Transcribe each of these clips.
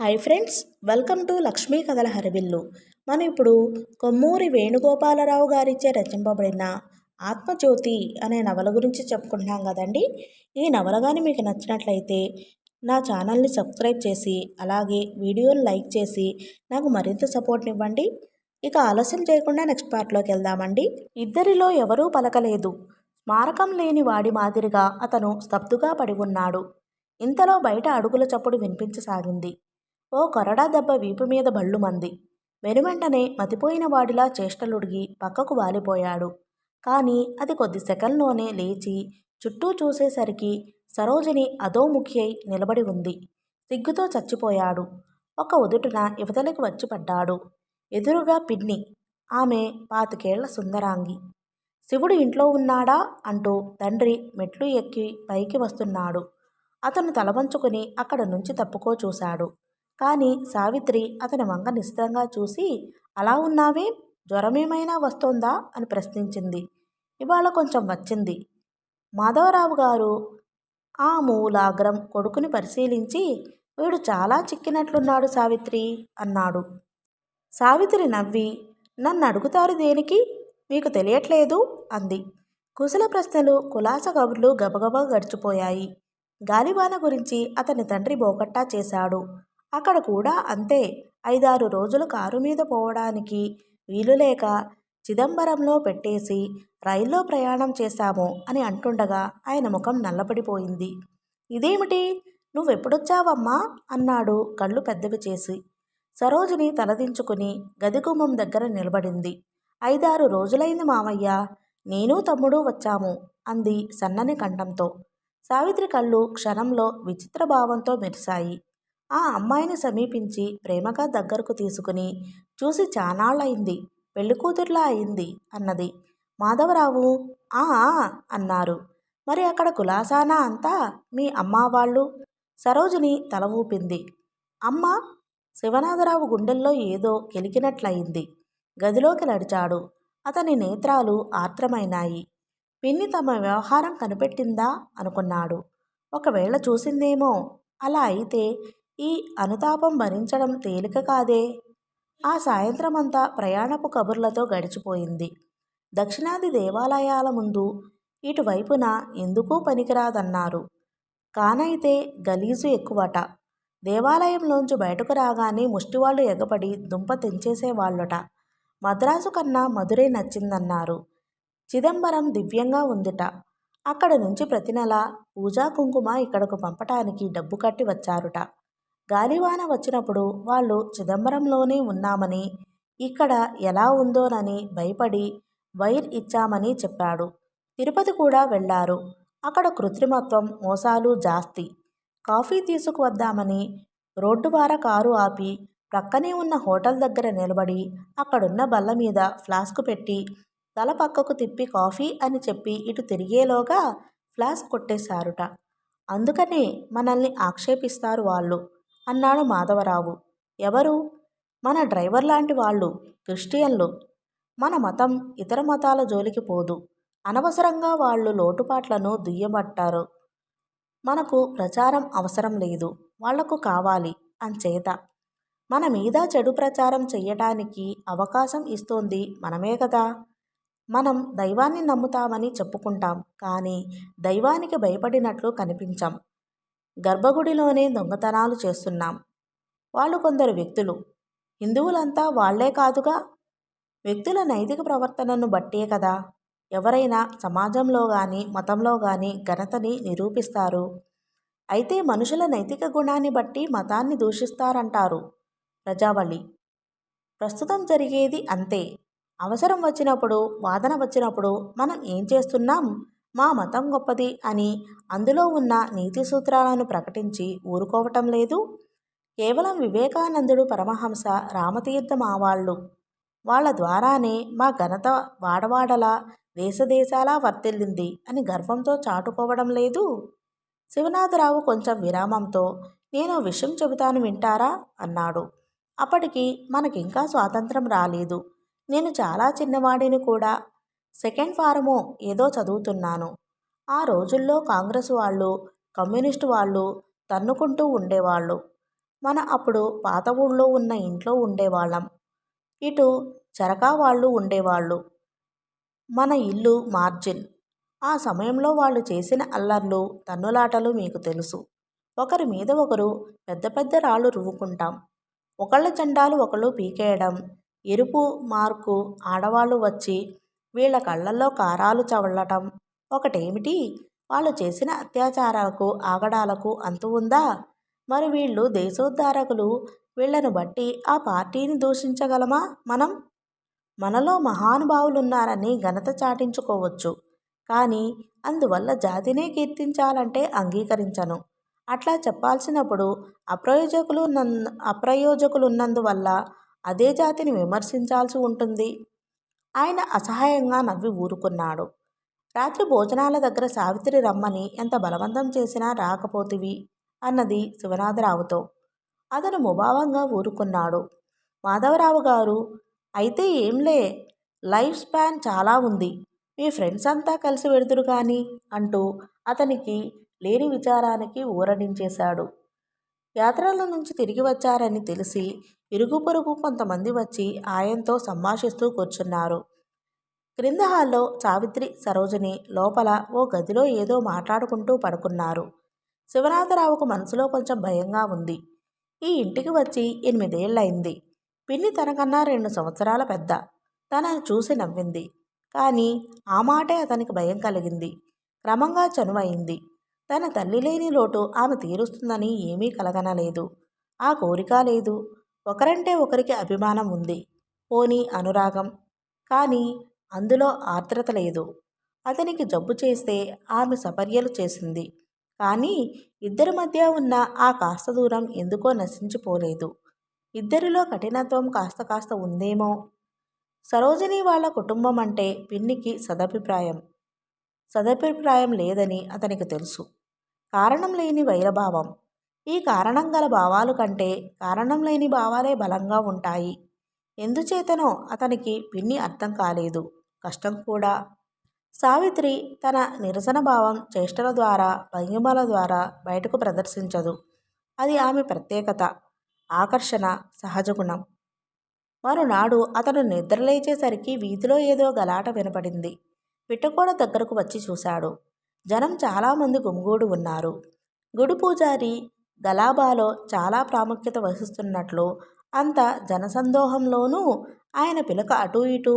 Hi friends welcome to Lakshmi కథల హరిబిల్లు. మనం ఇప్పుడు కొమ్మూరి వేణుగోపాలరావు గారిచే రచింపబడిన ఆత్మజ్యోతి అనే నవల గురించి చెప్పుకుంటున్నాం కదండి. ఈ నవల కానీ మీకు నచ్చినట్లయితే నా ఛానల్ని సబ్స్క్రైబ్ చేసి అలాగే వీడియోని లైక్ చేసి నాకు మరింత సపోర్ట్ని ఇవ్వండి. ఇక ఆలస్యం చేయకుండా నెక్స్ట్ పార్ట్లోకి వెళ్దామండి. ఇద్దరిలో ఎవరూ పలకలేదు. స్మారకం లేని వాడి మాదిరిగా అతను స్తబ్దుగా పడి ఉన్నాడు. ఇంతలో బయట అడుగుల చప్పుడు వినిపించసాగింది. ఓ కొరడా దెబ్బ వీపు మీద బళ్ళుమంది. వెనువెంటనే మతిపోయిన వాడిలా చేష్టలుడిగి పక్కకు వాలిపోయాడు. కానీ అది కొద్ది సెకండ్లోనే లేచి చుట్టూ చూసేసరికి సరోజిని అధోముఖి అయి నిలబడి ఉంది. సిగ్గుతో చచ్చిపోయాడు. ఒక ఉదుటున యువతలకు వచ్చి పడ్డాడు. ఎదురుగా పిన్ని. ఆమె పాతికేళ్ళ సుందరాంగి. శివుడు ఇంట్లో ఉన్నాడా? అంటూ తండ్రి మెట్లు ఎక్కి పైకి వస్తున్నాడు. అతను తలవంచుకుని అక్కడ నుంచి తప్పుకో చూశాడు. కానీ సావిత్రి అతని వంక నిశ్చితంగా చూసి అలా ఉన్నావే? జ్వరమేమైనా వస్తోందా అని ప్రశ్నించింది. ఇవాళ కొంచెం వచ్చింది. మాధవరావు గారు ఆ మూలాగ్రం కొడుకుని పరిశీలించి వీడు చాలా చిక్కినట్లున్నాడు సావిత్రి అన్నాడు. సావిత్రి నవ్వి నన్ను అడుగుతారు దేనికి? మీకు తెలియట్లేదు అంది. కుశల ప్రశ్నలు కులాస కబుర్లు గబగబా గడిచిపోయాయి. గాలివాన గురించి అతని తండ్రి బోకట్టా చేశాడు. అక్కడ కూడా అంతే. ఐదారు రోజులు కారు మీద పోవడానికి వీలులేక చిదంబరంలో పెట్టేసి రైల్లో ప్రయాణం చేశాము అని అంటుండగా ఆయన ముఖం నల్లబడిపోయింది. ఇదేమిటి? నువ్వెప్పుడొచ్చావమ్మా? అన్నాడు కళ్ళు పెద్దవి చేసి. సరోజిని తలదించుకుని గదిగుమ్మం దగ్గర నిలబడింది. ఐదారు రోజులైంది మావయ్య. నేను తమ్ముడు వచ్చాము అంది సన్నని కంఠంతో. సావిత్రి కళ్ళు క్షణంలో విచిత్ర భావంతో మెరిశాయి. ఆ అమ్మాయిని సమీపించి ప్రేమగా దగ్గరకు తీసుకుని చూసి చానాళ్ళయింది పెళ్ళికూతుర్లా అయింది అన్నది. మాధవరావు ఆ అన్నారు. మరి అక్కడ కులాసానా అంతా? మీ అమ్మ వాళ్ళు? సరోజిని తల ఊపింది. అమ్మ శివనాథరావు గుండెల్లో ఏదో కెలికినట్లయింది. గదిలోకి నడిచాడు. అతని నేత్రాలు ఆత్రమైనాయి పిన్ని తమ వ్యవహారం కనిపెట్టిందా? అనుకున్నాడు. ఒకవేళ చూసిందేమో. అలా అయితే ఈ అనుతాపం భరించడం తేలిక కాదే? ఆ సాయంత్రమంతా ప్రయాణపు కబుర్లతో గడిచిపోయింది. దక్షిణాది దేవాలయాల ముందు ఇటువైపున ఎందుకూ పనికిరాదన్నారు. కానైతే గలీజు ఎక్కువట. దేవాలయంలోంచి బయటకు రాగానే ముష్టివాళ్ళు ఎగపడి దుంప తెంచేసేవాళ్ళట. మద్రాసు కన్నా మధురై నచ్చిందన్నారు. చిదంబరం దివ్యంగా ఉందిట. అక్కడ నుంచి ప్రతి నెల పూజా కుంకుమ ఇక్కడకు పంపటానికి డబ్బు కట్టి వచ్చారుట. గాలివాన వచ్చినప్పుడు వాళ్ళు చిదంబరంలోనే ఉన్నామని ఇక్కడ ఎలా ఉందోనని భయపడి వైర్ ఇచ్చామని చెప్పాడు. తిరుపతి కూడా వెళ్ళారు. అక్కడ కృత్రిమత్వం మోసాలు జాస్తి. కాఫీ తీసుకువద్దామని రోడ్డు వార కారు ఆపి ప్రక్కనే ఉన్న హోటల్ దగ్గర నిలబడి అక్కడున్న బల్ల మీద ఫ్లాస్క్ పెట్టి తల పక్కకు తిప్పి కాఫీ అని చెప్పి ఇటు తిరిగేలోగా ఫ్లాస్క్ కొట్టేశారుట. అందుకనే మనల్ని ఆక్షేపిస్తారు వాళ్ళు. అన్నాడు మాధవరావు. ఎవరు? మన డ్రైవర్ లాంటి వాళ్ళు క్రిస్టియన్లు. మన మతం ఇతర మతాల జోలికి పోదు. అనవసరంగా వాళ్ళు లోటుపాట్లను దుయ్యబట్టారు. మనకు ప్రచారం అవసరం లేదు. వాళ్ళకు కావాలి అంచేత. మన మీద చెడు ప్రచారం చెయ్యటానికి అవకాశం ఇస్తోంది మనమే కదా. మనం దైవాన్ని నమ్ముతామని చెప్పుకుంటాం. కానీ దైవానికి భయపడినట్లు కనిపించాం. గర్భగుడిలోనే దొంగతనాలు చేస్తున్నాం. వాళ్ళు కొందరు వ్యక్తులు. హిందువులంతా వాళ్ళే కాదుగా? వ్యక్తుల నైతిక ప్రవర్తనను బట్టే కదా? ఎవరైనా సమాజంలో కానీ మతంలో కానీ ఘనతని నిరూపిస్తారు. అయితే మనుషుల నైతిక గుణాన్ని బట్టి మతాన్ని దూషిస్తారంటారు ప్రజావళి. ప్రస్తుతం జరిగేది అంతే. అవసరం వచ్చినప్పుడు వాదన వచ్చినప్పుడు మనం ఏం చేస్తున్నాం? మా మతం గొప్పది అని అందులో ఉన్న నీతి సూత్రాలను ప్రకటించి ఊరుకోవటం లేదు. కేవలం వివేకానందుడు పరమహంస రామతీర్థం ఆవాళ్ళు. వాళ్ళ ద్వారానే మా ఘనత వాడవాడలా దేశదేశాలా వర్తిల్లింది అని గర్వంతో చాటుకోవడం లేదు. శివనాథరావు కొంచెం విరామంతో నేను విషయం చెబుతాను వింటారా? అన్నాడు. అప్పటికి మనకింకా స్వాతంత్రం రాలేదు. నేను చాలా చిన్నవాడిని కూడా సెకండ్ ఫారము ఏదో చదువుతున్నాను. ఆ రోజుల్లో కాంగ్రెస్ వాళ్ళు కమ్యూనిస్టు వాళ్ళు తన్నుకుంటూ ఉండేవాళ్ళు. మన అప్పుడు పాత ఊళ్ళో ఉన్న ఇంట్లో ఉండేవాళ్ళం. ఇటు చరకా వాళ్ళు ఉండేవాళ్ళు. మన ఇల్లు మార్జిన్. ఆ సమయంలో వాళ్ళు చేసిన అల్లర్లు తన్నులాటలు మీకు తెలుసు. ఒకరి మీద ఒకరు పెద్ద పెద్ద రాళ్ళు రువ్వుకుంటాం. ఒకళ్ళ జెండాలు ఒకళ్ళు పీకేయడం ఎరుపు మార్కు ఆడవాళ్ళు వచ్చి వీళ్ళ కళ్ళల్లో కారాలు చవళ్ళటం. ఒకటేమిటి? వాళ్ళు చేసిన అత్యాచారాలకు ఆగడాలకు అంతు ఉందా? మరి వీళ్ళు దేశోద్ధారకులు వీళ్ళను బట్టి ఆ పార్టీని దూషించగలమా మనం? మనలో మహానుభావులున్నారని ఘనత చాటించుకోవచ్చు. కానీ అందువల్ల జాతినే కీర్తించాలంటే అంగీకరించను. అట్లా చెప్పాల్సినప్పుడు అప్రయోజకులు నన్ను అప్రయోజకులున్నందువల్ల అదే జాతిని విమర్శించాల్సి ఉంటుంది. ఆయన అసహాయంగా నవ్వి ఊరుకున్నాడు. రాత్రి భోజనాల దగ్గర సావిత్రి రమ్మని ఎంత బలవంతం చేసినా రాకపోతివి అన్నది శివనాథరావుతో. అతను ముభావంగా ఊరుకున్నాడు. మాధవరావు గారు అయితే ఏంలే లైఫ్ స్పాన్ చాలా ఉంది. మీ ఫ్రెండ్స్ అంతా కలిసి వెడుతురు కానీ అంటూ అతనికి లేని విచారానికి ఊరడించేశాడు. యాత్రల నుంచి తిరిగి వచ్చారని తెలిసి ఇరుగు పొరుగు కొంతమంది వచ్చి ఆయనతో సంభాషిస్తూ కూర్చున్నారు. క్రింద హాల్లో సావిత్రి సరోజిని లోపల ఓ గదిలో ఏదో మాట్లాడుకుంటూ పడుకున్నారు. శివనాథరావుకు మనసులో కొంచెం భయంగా ఉంది. ఈ ఇంటికి వచ్చి ఎనిమిదేళ్ళయింది పిన్ని తనకన్నా రెండు సంవత్సరాల పెద్ద. తనను చూసి నవ్వింది. కానీ ఆ మాటే అతనికి భయం కలిగింది. క్రమంగా చనువయింది. తన తల్లి లేని లోటు ఆమె తీరుస్తుందని ఏమీ కలగనలేదు. ఆ కోరిక లేదు. ఒకరంటే ఒకరికి అభిమానం ఉంది. పోనీ అనురాగం. కానీ అందులో ఆర్ద్రత లేదు. అతనికి జబ్బు చేస్తే ఆమె సపర్యలు చేసింది. కానీ ఇద్దరి మధ్య ఉన్న ఆ కాస్త దూరం ఎందుకో నశించిపోలేదు. ఇద్దరిలో కఠినత్వం కాస్త కాస్త ఉందేమో? సరోజిని వాళ్ళ కుటుంబం అంటే పిన్నికి సదభిప్రాయం. సదభిప్రాయం లేదని అతనికి తెలుసు. కారణం లేని వైరభావం. ఈ కారణం గల భావాలు కంటే కారణం లేని భావాలే బలంగా ఉంటాయి. ఎందుచేతనో అతనికి పిన్ని అర్థం కాలేదు. కష్టం కూడా. సావిత్రి తన నిరసన భావం చేష్టల ద్వారా భంగిమల ద్వారా బయటకు ప్రదర్శించదు. అది ఆమె ప్రత్యేకత ఆకర్షణ సహజ గుణం. మరునాడు అతను నిద్రలేచేసరికి వీధిలో ఏదో గలాట వినపడింది. పిట్టకోడ దగ్గరకు వచ్చి చూశాడు. జనం చాలామంది గుమిగూడు ఉన్నారు. గుడి పూజారి గలాబాలో చాలా ప్రాముఖ్యత వహిస్తున్నట్లు అంత జనసందోహంలోనూ ఆయన పిలక అటూ ఇటూ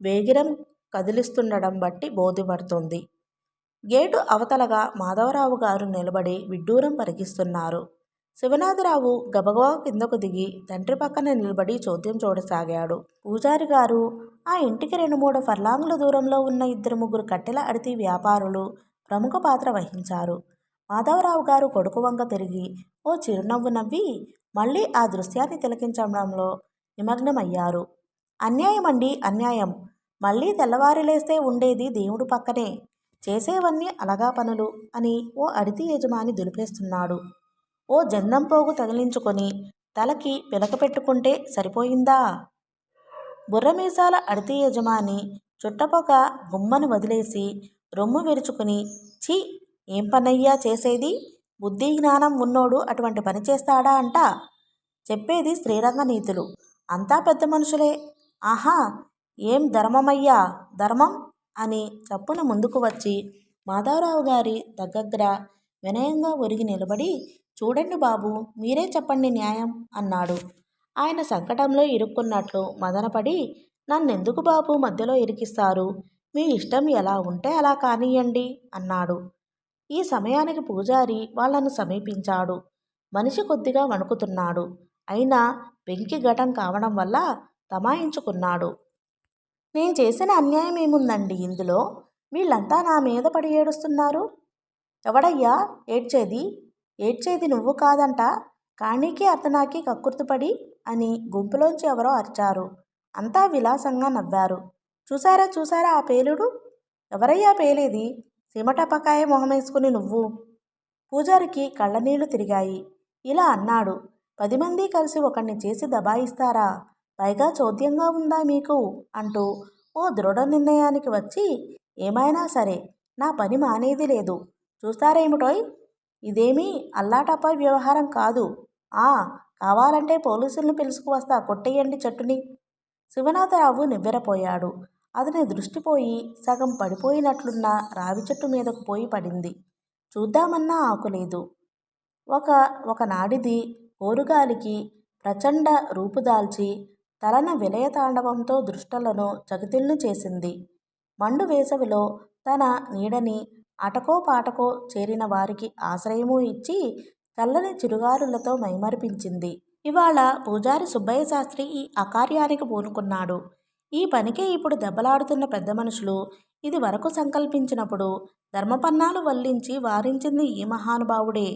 వేగిరం కదిలిస్తుండడం బట్టి బోధపడుతుంది. గేటు అవతలగా మాధవరావు గారు నిలబడి విడ్డూరం పరిగిస్తున్నారు. శివనాథరావు గబగబా కిందకు దిగి తండ్రి పక్కన నిలబడి చోద్యం చూడసాగాడు. పూజారి గారు ఆ ఇంటికి రెండు మూడు ఫర్లాంగుల దూరంలో ఉన్న ఇద్దరు ముగ్గురు కట్టెల అడితి వ్యాపారులు ప్రముఖ పాత్ర వహించారు. మాధవరావు గారు కొడుకు వంక తిరిగి ఓ చిరునవ్వు నవ్వి మళ్ళీ ఆ దృశ్యాన్ని తిలకించడంలో నిమగ్నమయ్యారు. అన్యాయమండి అన్యాయం. మళ్ళీ తెల్లవారి లేస్తే ఉండేది దేవుడు పక్కనే. చేసేవన్నీ అలగా పనులు అని ఓ అడితి యజమాని దులిపేస్తున్నాడు. ఓ జందం పోగు తగిలించుకొని తలకి పిలక పెట్టుకుంటే సరిపోయిందా? బుర్రమీసాల అడితి యజమాని చుట్టపొక గుమ్మను వదిలేసి రొమ్ము విరుచుకుని ఛీ ఏం పనయ్యా చేసేది? బుద్ధి జ్ఞానం ఉన్నోడు అటువంటి పని చేస్తాడా అంట? చెప్పేది శ్రీరంగ నీతులు. అంతా పెద్ద మనుషులే. ఆహా ఏం ధర్మమయ్యా? ధర్మం? అని చప్పున ముందుకు వచ్చి మాధవరావు గారి దగ్గర వినయంగా ఒరిగి నిలబడి చూడండి బాబు మీరే చెప్పండి న్యాయం అన్నాడు. ఆయన సంకటంలో ఇరుక్కున్నట్లు మదనపడి నన్నెందుకు బాబు మధ్యలో ఇరికిస్తారు? మీ ఇష్టం ఎలా ఉంటే అలా కానియండి అన్నాడు. ఈ సమయానికి పూజారి వాళ్ళను సమీపించాడు. మనిషి కొద్దిగా వణుకుతున్నాడు. అయినా వెంకి ఘటం కావడం వల్ల తమాయించుకున్నాడు. నేను చేసిన అన్యాయం ఏముందండి ఇందులో? వీళ్ళంతా నా మీద పడి ఏడుస్తున్నారు? ఎవడయ్యా? ఏడ్చేది? ఏడ్చేది నువ్వు కాదంట. కాణీకి అతనాకి కక్కుర్తుపడి అని గుంపులోంచి ఎవరో అరిచారు. అంతా విలాసంగా నవ్వారు. చూసారా చూసారా ఆ పేలుడు? ఎవరయ్యా పేలేది? సిమటపకాయ మొహమేసుకుని నువ్వు. పూజారికి కళ్ళనీళ్ళు తిరిగాయి. ఇలా అన్నాడు. పది మంది కలిసి ఒకణ్ణి చేసి దబాయిస్తారా? పైగా చోద్యంగా ఉందా మీకు? అంటూ ఓ దృఢ నిర్ణయానికి వచ్చి ఏమైనా సరే నా పని మానేది లేదు. చూస్తారేమిటోయ్? ఇదేమీ అల్లాటప్ప వ్యవహారం కాదు. ఆ కావాలంటే పోలీసుల్ని పిలుచుకువస్తా కొట్టేయండి చెట్టుని. శివనాథరావు నివ్వెరపోయాడు. అతని దృష్టి పోయి సగం పడిపోయినట్లున్న రావి చెట్టు మీదకు పోయి పడింది. చూద్దామన్నా ఆకులేదు ఒక ఒకనాడిది కోరుగాలికి ప్రచండ రూపుదాల్చి తలన విలయ తాండవంతో దృష్టలను చగితిల్ను చేసింది. మండు వేసవిలో తన నీడని అటకో పాటకో చేరిన వారికి ఆశ్రయము ఇచ్చి చల్లని చిరుగారులతో మైమరిపించింది. ఇవాళ పూజారి సుబ్బయ్య శాస్త్రి ఈ అకార్యానికి పూనుకున్నాడు. ఈ పనికే ఇప్పుడు దెబ్బలాడుతున్న పెద్ద మనుషులు ఇది వరకు సంకల్పించినప్పుడు ధర్మపన్నాలు వల్లించి వారించింది ఈ మహానుభావుడే.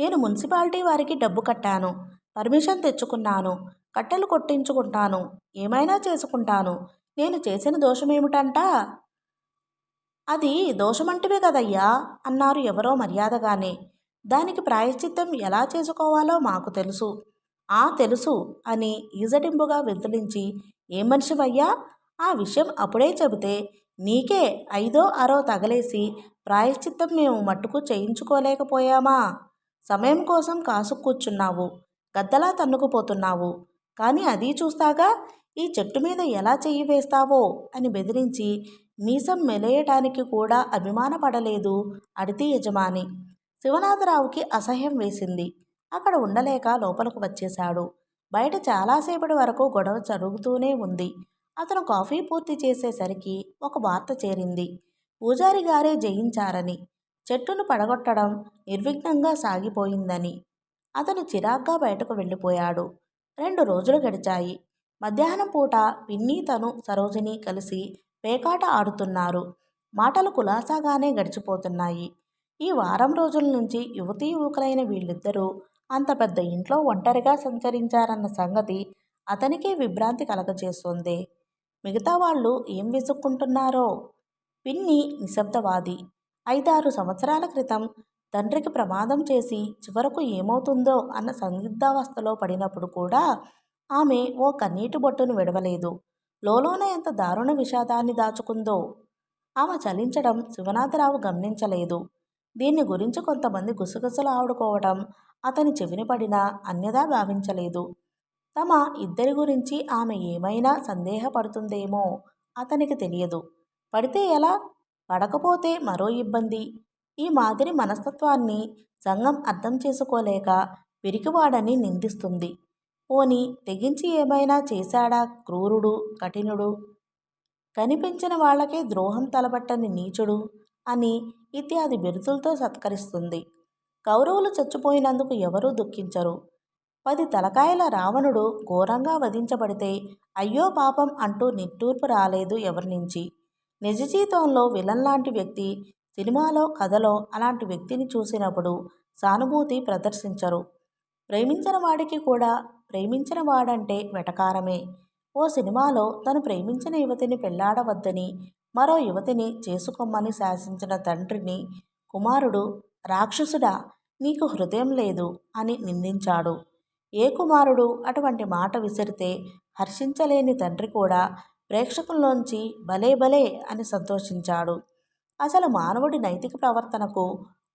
నేను మున్సిపాలిటీ వారికి డబ్బు కట్టాను పర్మిషన్ తెచ్చుకున్నాను కట్టెలు కొట్టించుకుంటాను ఏమైనా చేసుకుంటాను. నేను చేసిన దోషమేమిటంట? అది దోషమంటివే కదయ్యా అన్నారు ఎవరో మర్యాదగానే. దానికి ప్రాయశ్చిత్తం ఎలా చేసుకోవాలో మాకు తెలుసు. ఆ తెలుసు అని ఈజటింపుగా వెంతులించి ఏ మనిషివయ్యా? ఆ విషయం అప్పుడే చెబితే నీకే ఐదో ఆరో తగలేసి ప్రాయశ్చిత్తం మేము మట్టుకు చేయించుకోలేకపోయామా? సమయం కోసం కాసు కూర్చున్నావు గద్దలా తన్నుకుపోతున్నావు. కానీ అది చూస్తాగా ఈ చెట్టు మీద ఎలా చెయ్యి వేస్తావో? అని బెదిరించి మీసం మెలేయటానికి కూడా అభిమానపడలేదు అడితి యజమాని. శివనాథరావుకి అసహ్యం వేసింది. అక్కడ ఉండలేక లోపలకు వచ్చేశాడు. బయట చాలాసేపటి వరకు గొడవ జరుగుతూనే ఉంది. అతను కాఫీ పూర్తి చేసేసరికి ఒక వార్త చేరింది. పూజారి గారే జయించారని చెట్టును పడగొట్టడం నిర్విఘ్నంగా సాగిపోయిందని. అతను చిరాగ్గా బయటకు వెళ్ళిపోయాడు. రెండు రోజులు గడిచాయి. మధ్యాహ్నం పూట పిన్ని తను సరోజిని కలిసి పేకాట ఆడుతున్నారు. మాటలు కులాసాగానే గడిచిపోతున్నాయి. ఈ వారం రోజుల నుంచి యువతీ యువకులైన వీళ్ళిద్దరూ అంత పెద్ద ఇంట్లో ఒంటరిగా సంచరించారన్న సంగతి అతనికే విభ్రాంతి కలగజేస్తుంది. మిగతా వాళ్ళు ఏం విసుక్కుంటున్నారో? పిన్ని నిశ్శబ్దవాది. ఐదారు సంవత్సరాల క్రితం తండ్రికి ప్రమాదం చేసి చివరకు ఏమవుతుందో అన్న సందిగ్ధావస్థలో పడినప్పుడు కూడా ఆమె ఓ కన్నీటి బొట్టును విడవలేదు. లోలోన ఎంత దారుణ విషాదాన్ని దాచుకుందో. ఆమె చలించడం శివనాథరావు గమనించలేదు. దీన్ని గురించి కొంతమంది గుసగుసలు ఆడుకోవడం అతని చెవిని పడినా అన్యదా భావించలేదు. తమ ఇద్దరి గురించి ఆమె ఏమైనా సందేహపడుతుందేమో అతనికి తెలియదు. పడితే ఎలా? పడకపోతే మరో ఇబ్బంది. ఈ మాదిరి మనస్తత్వాన్ని సంఘం అర్థం చేసుకోలేక పిరికివాడని నిందిస్తుంది. పోని తెగించి ఏమైనా చేశాడా క్రూరుడు కఠినుడు? కనిపించిన వాళ్ళకే ద్రోహం తలబట్టని నీచుడు అని ఇత్యాది బిరుదులతో సత్కరిస్తుంది. కౌరవులు చచ్చిపోయినందుకు ఎవరూ దుఃఖించరు. పది తలకాయల రావణుడు ఘోరంగా వధించబడితే అయ్యో పాపం అంటూ నిట్టూర్పు రాలేదు ఎవరి నుంచి. నిజ జీవితంలో విలన్ లాంటి వ్యక్తి సినిమాలో కథలో అలాంటి వ్యక్తిని చూసినప్పుడు సానుభూతి ప్రదర్శించరు. ప్రేమించిన వాడికి కూడా ప్రేమించిన వాడంటే వెటకారమే. ఓ సినిమాలో తను ప్రేమించిన యువతిని పెళ్ళాడవద్దని మరో యువతిని చేసుకోమని శాసించిన తండ్రిని కుమారుడు రాక్షసుడా నీకు హృదయం లేదు అని నిందించాడు. ఏ కుమారుడు అటువంటి మాట విసిరితే హర్షించలేని తండ్రి కూడా ప్రేక్షకుల్లోంచి భలే భలే అని సంతోషించాడు. అసలు మానవుడి నైతిక ప్రవర్తనకు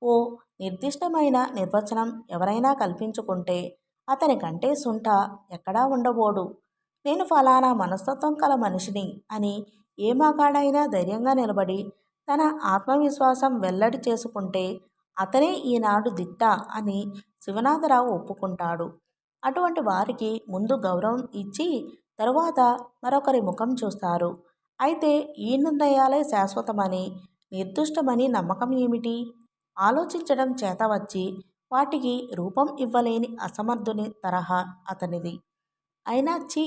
ఓ నిర్దిష్టమైన నిర్వచనం ఎవరైనా కల్పించుకుంటే అతని కంటే సుంఠ ఎక్కడా ఉండబోడు. నేను ఫలానా మనస్తత్వం కల మనిషిని అని ఏ మగాడైనా ధైర్యంగా నిలబడి తన ఆత్మవిశ్వాసం వెల్లడి చేసుకుంటే అతనే ఈనాడు దిట్ట అని శివనాథరావు ఒప్పుకుంటాడు. అటువంటి వారికి ముందు గౌరవం ఇచ్చి తరువాత మరొకరి ముఖం చూస్తారు. అయితే ఈ నిర్ణయాలే శాశ్వతమని నిర్దుష్టమని నమ్మకం ఏమిటి? ఆలోచించడం చేత వచ్చి వాటికి రూపం ఇవ్వలేని అసమర్థుని తరహా అతనిది. అయినా చి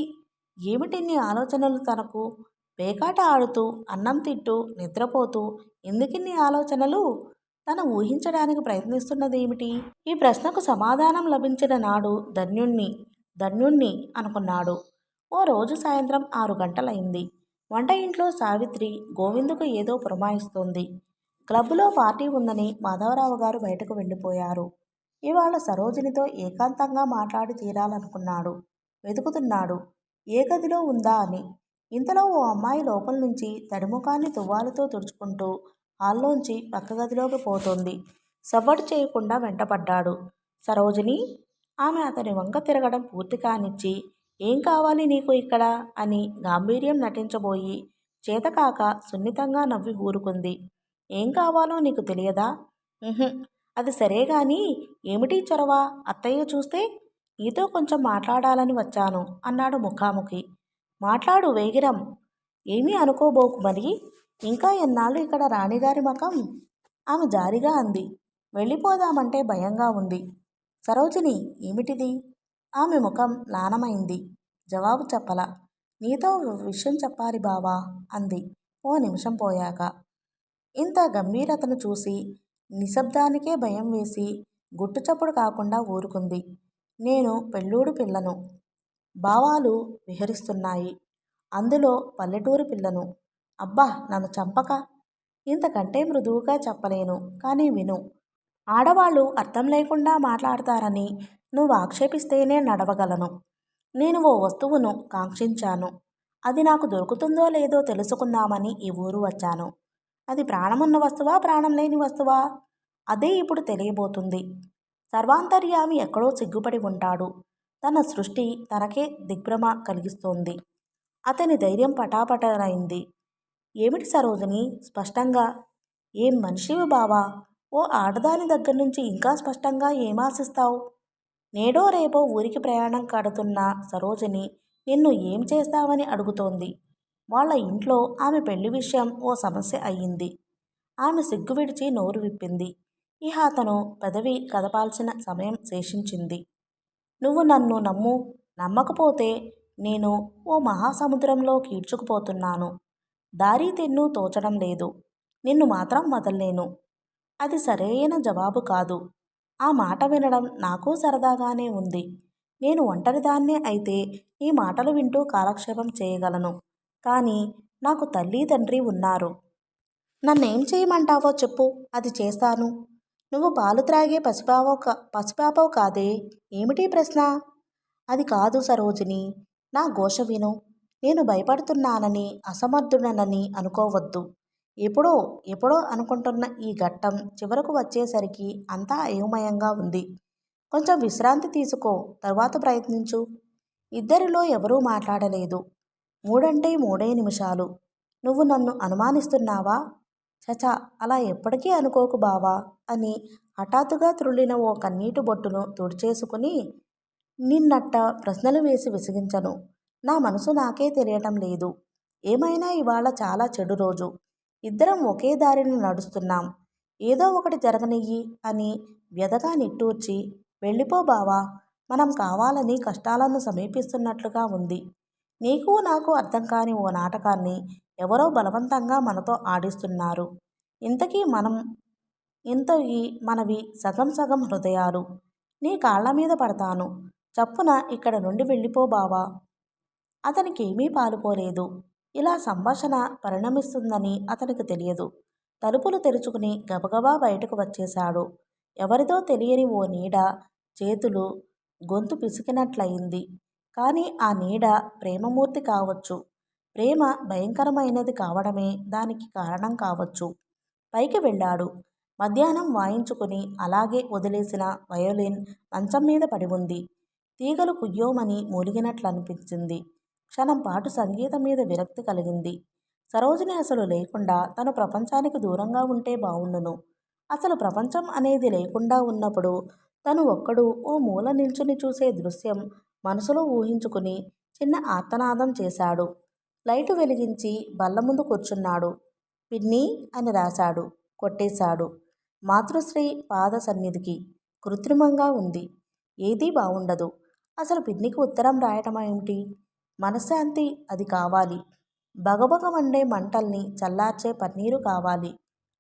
ఏమిటిన్ని ఆలోచనలు తనకు? పేకాట ఆడుతూ అన్నం తింటూ నిద్రపోతూ ఎందుకిన్ని ఆలోచనలు? తను ఊహించడానికి ప్రయత్నిస్తున్నదేమిటి? ఈ ప్రశ్నకు సమాధానం లభించిన నాడు ధన్యుణ్ణి ధన్యుణ్ణి అనుకున్నాడు. ఓ రోజు సాయంత్రం ఆరు గంటలైంది. వంట ఇంట్లో సావిత్రి గోవిందుకు ఏదో పురమాయిస్తోంది. క్లబ్లో పార్టీ ఉందని మాధవరావు గారు బయటకు వెళ్ళిపోయారు ఇవాళ సరోజినితో ఏకాంతంగా మాట్లాడి తీరాలనుకున్నాడు. వెతుకుతున్నాడు. ఏ గదిలో ఉందా అని ఇంతలో ఓ అమ్మాయి లోపల నుంచి తడిముఖాన్ని తువ్వాలతో తుడుచుకుంటూ హాల్లోంచి పక్క గదిలోకి పోతోంది. సవ్వడి చేయకుండా వెంటపడ్డాడు. సరోజిని ఆమె అతని వంక తిరగడం పూర్తి కానిచ్చి ఏం కావాలి నీకు ఇక్కడ? అని గాంభీర్యం నటించబోయి చేతకాక సున్నితంగా నవ్వి ఊరుకుంది. ఏం కావాలో నీకు తెలియదా? అది సరే గాని ఏమిటి చొరవ? అత్తయ్య చూస్తే నీతో కొంచెం మాట్లాడాలని వచ్చాను అన్నాడు ముఖాముఖి. మాట్లాడు వేగిరం. ఏమీ అనుకోబోకు మరి. ఇంకా ఎన్నాళ్ళు ఇక్కడ రాణిగారి మకం ఆమె జారిగా అంది. వెళ్ళిపోదామంటే భయంగా ఉంది. సరోజిని ఏమిటిది? ఆమె ముఖం లానమైంది జవాబు చెప్పల. నీతో విషయం చెప్పాలి బావా అంది. ఓ నిమిషం పోయాక. ఇంత గంభీరతను చూసి నిశ్శబ్దానికే భయం వేసి గుట్టుచప్పుడు కాకుండా ఊరుకుంది. నేను పెళ్ళూడు పిల్లను. భావాలు విహరిస్తున్నాయి. అందులో పల్లెటూరు పిల్లను అబ్బా నన్ను చంపక. ఇంతకంటే మృదువుగా చెప్పలేను కానీ విను. ఆడవాళ్ళు అర్థం లేకుండా మాట్లాడతారని నువ్వు ఆక్షేపిస్తేనే నడవగలను. నేను ఓ వస్తువును కాంక్షించాను. అది నాకు దొరుకుతుందో లేదో తెలుసుకుందామని ఈ ఊరు వచ్చాను. అది ప్రాణమున్న వస్తువా ప్రాణం లేని వస్తువా? అదే ఇప్పుడు తెలియబోతుంది. సర్వాంతర్యామి ఎక్కడో సిగ్గుపడి ఉంటాడు. తన సృష్టి తనకే దిగ్భ్రమ కలిగిస్తోంది. అతని ధైర్యం పటాపటరైంది ఏమిటి సరోజిని? స్పష్టంగా. ఏం మనిషివి బావా? ఓ ఆడదాని దగ్గర నుంచి ఇంకా స్పష్టంగా ఏమాశిస్తావు నేడో రేపో ఊరికి ప్రయాణం కడుతున్న సరోజిని నిన్ను ఏం చేస్తావని అడుగుతోంది. వాళ్ళ ఇంట్లో ఆమె పెళ్ళి విషయం ఓ సమస్య అయ్యింది. ఆమె సిగ్గు విడిచి నోరు విప్పింది. ఇహ అతను పెదవి కదపాల్సిన సమయం శేషించింది. నువ్వు నన్ను నమ్ము నమ్మకపోతే నేను ఓ మహాసముద్రంలో కీడ్చుకుపోతున్నాను దారి తెన్ను తోచడం లేదు. నిన్ను మాత్రం వదల్లేను. అది సరైన జవాబు కాదు. ఆ మాట వినడం నాకు సరదాగానే ఉంది. నేను ఒంటరిదాన్నే అయితే ఈ మాటలు వింటూ కాలక్షేపం చేయగలను. కానీ నాకు తల్లి తండ్రి ఉన్నారు. నన్నేం చేయమంటావో చెప్పు అది చేస్తాను. నువ్వు పాలు త్రాగే పసిపాపో కా పసిపాపవు కాదే? ఏమిటి ప్రశ్న? అది కాదు సరోజిని. నా ఘోష విను. నేను భయపడుతున్నానని అసమర్థుడనని అనుకోవద్దు. ఎప్పుడో ఎప్పుడో అనుకుంటున్న ఈ ఘట్టం చివరకు వచ్చేసరికి అంతా అయోమయంగా ఉంది. కొంచెం విశ్రాంతి తీసుకో. తరువాత ప్రయత్నించు. ఇద్దరిలో ఎవరూ మాట్లాడలేదు. మూడంటే మూడే నిమిషాలు. నువ్వు నన్ను అనుమానిస్తున్నావా? చచా అలా ఎప్పటికీ అనుకోకు బావా అని హఠాత్తుగా త్రుళ్ళిన ఓ కన్నీటి బొట్టును తుడిచేసుకుని నిన్నట్ట ప్రశ్నలు వేసి విసిగించను. నా మనసు నాకే తెలియటం లేదు. ఏమైనా ఇవాళ చాలా చెడు రోజు. ఇద్దరం ఒకే దారిని నడుస్తున్నాం. ఏదో ఒకటి జరగనియ్యి అని వ్యధగా నిట్టూర్చి వెళ్ళిపో బావా మనం కావాలని కష్టాలను సమీపిస్తున్నట్లుగా ఉంది. నీకు నాకు అర్థం కాని ఓ నాటకాన్ని ఎవరో బలవంతంగా మనతో ఆడిస్తున్నారు. ఇంతకీ మనం ఇంతకీ మనవి సగం సగం హృదయాలు. నీ కాళ్ళ మీద పడతాను. చప్పున ఇక్కడ నుండి వెళ్ళిపో బావా. అతనికి ఏమీ పాలుపోలేదు. ఇలా సంభాషణ పరిణమిస్తుందని అతనికి తెలియదు. తలుపులు తెరుచుకుని గబగబా బయటకు వచ్చేశాడు. ఎవరిదో తెలియని ఓ నీడ చేతులు గొంతు పిసికినట్లయింది. కానీ ఆ నీడ ప్రేమమూర్తి కావచ్చు. ప్రేమ భయంకరమైనది కావడమే దానికి కారణం కావచ్చు. పైకి వెళ్ళాడు. మధ్యాహ్నం వాయించుకుని అలాగే వదిలేసిన వయోలిన్ మంచం మీద పడి ఉంది. తీగలు కుయ్యోమని మూలిగినట్లనిపించింది క్షణం పాటు సంగీతం మీద విరక్తి కలిగింది. సరోజిని అసలు లేకుండా తను ప్రపంచానికి దూరంగా ఉంటే బావుండును. అసలు ప్రపంచం అనేది లేకుండా ఉన్నప్పుడు తను ఒక్కడు ఓ మూల నిల్చుని చూసే దృశ్యం మనసులో ఊహించుకుని చిన్న ఆర్తనాదం చేశాడు. లైటు వెలిగించి బల్ల ముందు కూర్చున్నాడు. పిన్ని అని రాశాడు. కొట్టేశాడు. మాతృశ్రీ పాద సన్నిధికి కృత్రిమంగా ఉంది. ఏదీ బాగుండదు అసలు పిన్నికి ఉత్తరం రాయటం ఏమిటి? మనశ్శాంతి అది కావాలి. బగబగ మంటల్ని చల్లార్చే పన్నీరు కావాలి.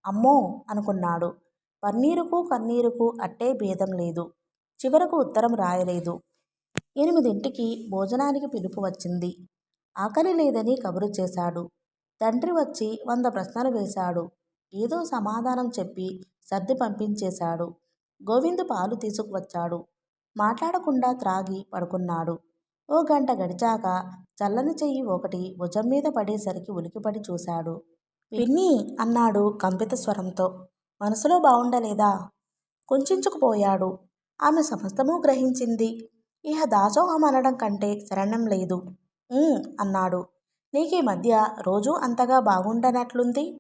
అమ్మో! అనుకున్నాడు. పన్నీరుకు కన్నీరుకు అట్టే భేదం లేదు. చివరకు ఉత్తరం రాయలేదు. ఎనిమిదింటికి భోజనానికి పిలుపు వచ్చింది. ఆకలి లేదని కబురు చేశాడు. తండ్రి వచ్చి వంద ప్రశ్నలు వేశాడు. ఏదో సమాధానం చెప్పి సర్ది పంపించేశాడు. గోవిందు పాలు తీసుకువచ్చాడు. మాట్లాడకుండా త్రాగి పడుకున్నాడు. ఓ గంట గడిచాక చల్లని చెయ్యి ఒకటి భుజం మీద పడేసరికి ఉలికిపడి చూశాడు. విన్నీ అన్నాడు కంపిత స్వరంతో. మనసులో బావుండలేదా? కుంచుకుపోయాడు ఆమె సమస్తము గ్రహించింది. ఇహ దాసోహం అనడం కంటే శరణం లేదు. అన్నాడు. నీకీ మధ్య రోజూ అంతగా బాగుండనట్లుంది?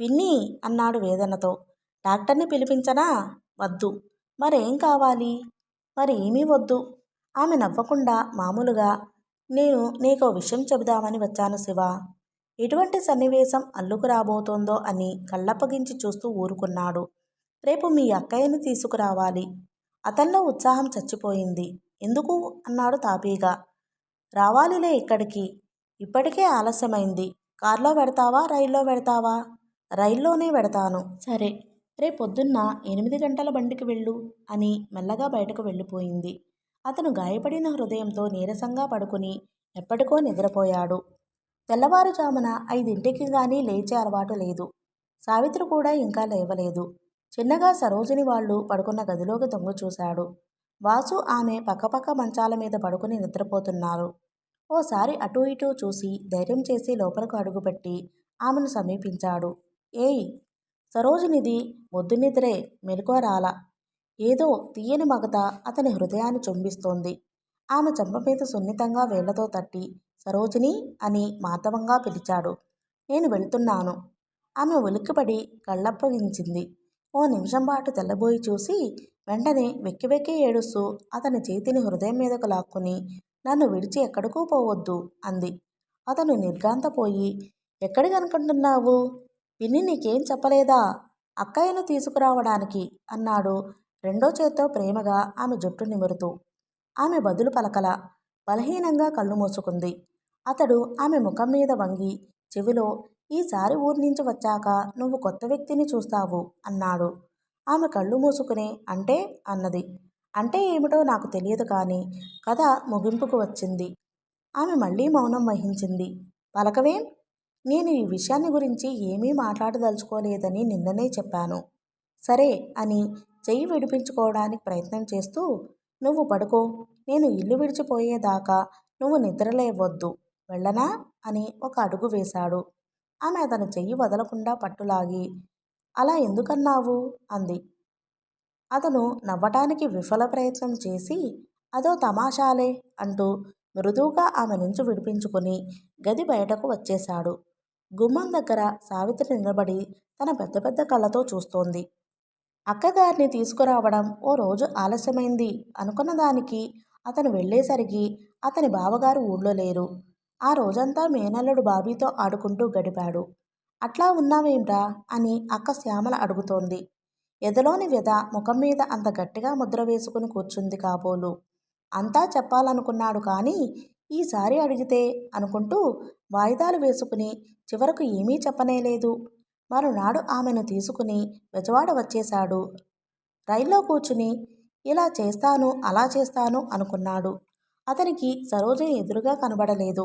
పిన్ని అన్నాడు వేదనతో. డాక్టర్ని పిలిపించనా? వద్దు. మరేం కావాలి? మరి ఏమీ వద్దు. ఆమె నవ్వకుండా మామూలుగా నేను నీకో విషయం చెబుదామని వచ్చాను శివ. ఎటువంటి సన్నివేశం అల్లుకు రాబోతోందో అని కళ్ళప్పగించి చూస్తూ ఊరుకున్నాడు. రేపు మీ అక్కయ్యని తీసుకురావాలి. అతనిలో ఉత్సాహం చచ్చిపోయింది. ఎందుకు? అన్నాడు తాపీగా. రావాలిలే ఇక్కడికి. ఇప్పటికే ఆలస్యమైంది. కార్లో పెడతావా? రైల్లో పెడతావా? రైల్లోనే పెడతాను. సరే రేపొద్దున్న ఎనిమిది గంటల బండికి వెళ్ళు అని మెల్లగా బయటకు వెళ్ళిపోయింది. అతను గాయపడిన హృదయంతో నీరసంగా పడుకుని ఎప్పటికో నిద్రపోయాడు. తెల్లవారుజామున ఐదింటికి గానీ లేచే అలవాటు లేదు. సావిత్రి కూడా ఇంకా లేవలేదు. చిన్నగా సరోజిని వాళ్ళు పడుకున్న గదిలోకి దొంగ చూశాడు. వాసు ఆమె పక్కపక్క మంచాల మీద పడుకుని నిద్రపోతున్నారు. ఓసారి అటూ ఇటూ చూసి ధైర్యం చేసి లోపలకు అడుగుపెట్టి ఆమెను సమీపించాడు. ఏయ్! సరోజినిది మొద్దు నిద్రే మెలకువ రాలా. ఏదో తీయని మగత అతని హృదయాన్ని చుంబిస్తోంది. ఆమె చెంప మీద సున్నితంగా వేళ్ళతో తట్టి సరోజిని అని మాధవంగా పిలిచాడు. నేను వెళ్తున్నాను. ఆమె ఉలిక్కిపడి కళ్ళప్పగించింది. ఓ నిమిషం పాటు తెల్లబోయి చూసి వెంటనే వెక్కి వెక్కి ఏడుస్తూ అతని చేతిని హృదయం మీదకు లాక్కుని నన్ను విడిచి ఎక్కడికూ పోవద్దు అంది. అతను నిర్గాంతపోయి ఎక్కడికి అనుకుంటున్నావు? పిన్ని నీకేం చెప్పలేదా? అక్కయ్యను తీసుకురావడానికి అన్నాడు రెండో చేత్తో ప్రేమగా ఆమె జుట్టు నిమురుతూ. ఆమె బదులు పలకల బలహీనంగా కళ్ళు మూసుకుంది. అతడు ఆమె ముఖం మీద వంగి చెవిలో ఈసారి ఊరి నుంచి వచ్చాక నువ్వు కొత్త వ్యక్తిని చూస్తావు అన్నాడు. ఆమె కళ్ళు మూసుకుని అంటే అన్నది. అంటే ఏమిటో నాకు తెలియదు కానీ కథ ముగింపుకు వచ్చింది ఆమె మళ్ళీ మౌనం వహించింది. పలకవేం? నేను ఈ విషయాన్ని గురించి ఏమీ మాట్లాడదలుచుకోలేదని నిన్ననే చెప్పాను. సరే అని చెయ్యి విడిపించుకోవడానికి ప్రయత్నం చేస్తూ నువ్వు పడుకో. నేను ఇల్లు విడిచిపోయేదాకా నువ్వు నిద్రలేవద్దు. వెళ్ళనా అని ఒక అడుగు వేశాడు. ఆమె అతని చెయ్యి వదలకుండా పట్టులాగి అలా ఎందుకన్నావు? అంది. అతను నవ్వటానికి విఫల ప్రయత్నం చేసి అదో తమాషాలే అంటూ మృదువుగా ఆమె నుంచి విడిపించుకుని గది బయటకు వచ్చేశాడు. గుమ్మం దగ్గర సావిత్రి నిలబడి తన పెద్ద పెద్ద కళ్ళతో చూస్తోంది. అక్కగారిని తీసుకురావడం ఓ రోజు ఆలస్యమైంది అనుకున్న దానికి అతను వెళ్ళేసరికి అతని బావగారు ఊళ్ళో లేరు. ఆ రోజంతా మేనల్లుడు బాబీతో ఆడుకుంటూ గడిపాడు. అట్లా ఉన్నావేంరా అని అక్క శ్యామల అడుగుతోంది. ఎదలోని వ్యధ ముఖం మీద అంత గట్టిగా ముద్ర వేసుకుని కూర్చుంది కాబోలు. అంతా చెప్పాలనుకున్నాడు కానీ ఈసారి అడిగితే అనుకుంటూ వాయిదాలు వేసుకుని చివరకు ఏమీ చెప్పనేలేదు మరునాడు ఆమెను తీసుకుని బెజవాడ వచ్చేశాడు. రైల్లో కూర్చుని ఇలా చేస్తాను అలా చేస్తాను అనుకున్నాడు. అతనికి సరోజని ఎదురుగా కనబడలేదు.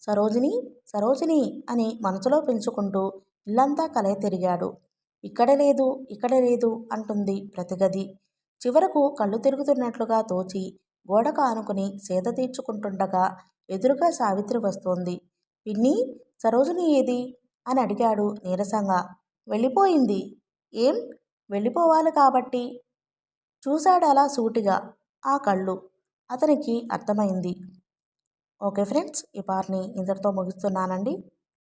సరోజిని సరోజిని అని మనసులో పిలుచుకుంటూ ఇల్లంతా కలయ తిరిగాడు. ఇక్కడ లేదు ఇక్కడ లేదు అంటుంది ప్రతిగది. చివరకు కళ్ళు తిరుగుతున్నట్లుగా తోచి గోడకు ఆనుకుని సేద తీర్చుకుంటుండగా ఎదురుగా సావిత్రి వస్తోంది. పిన్ని సరోజిని ఏది? అని అడిగాడు నీరసంగా. వెళ్ళిపోయింది. ఏం? వెళ్ళిపోవాలి కాబట్టి? చూశాడు అలా సూటిగా ఆ కళ్ళు. అతనికి అర్థమైంది. ఓకే ఫ్రెండ్స్ ఈ పార్ట్ని ఇంతటితో ముగిస్తున్నానండి.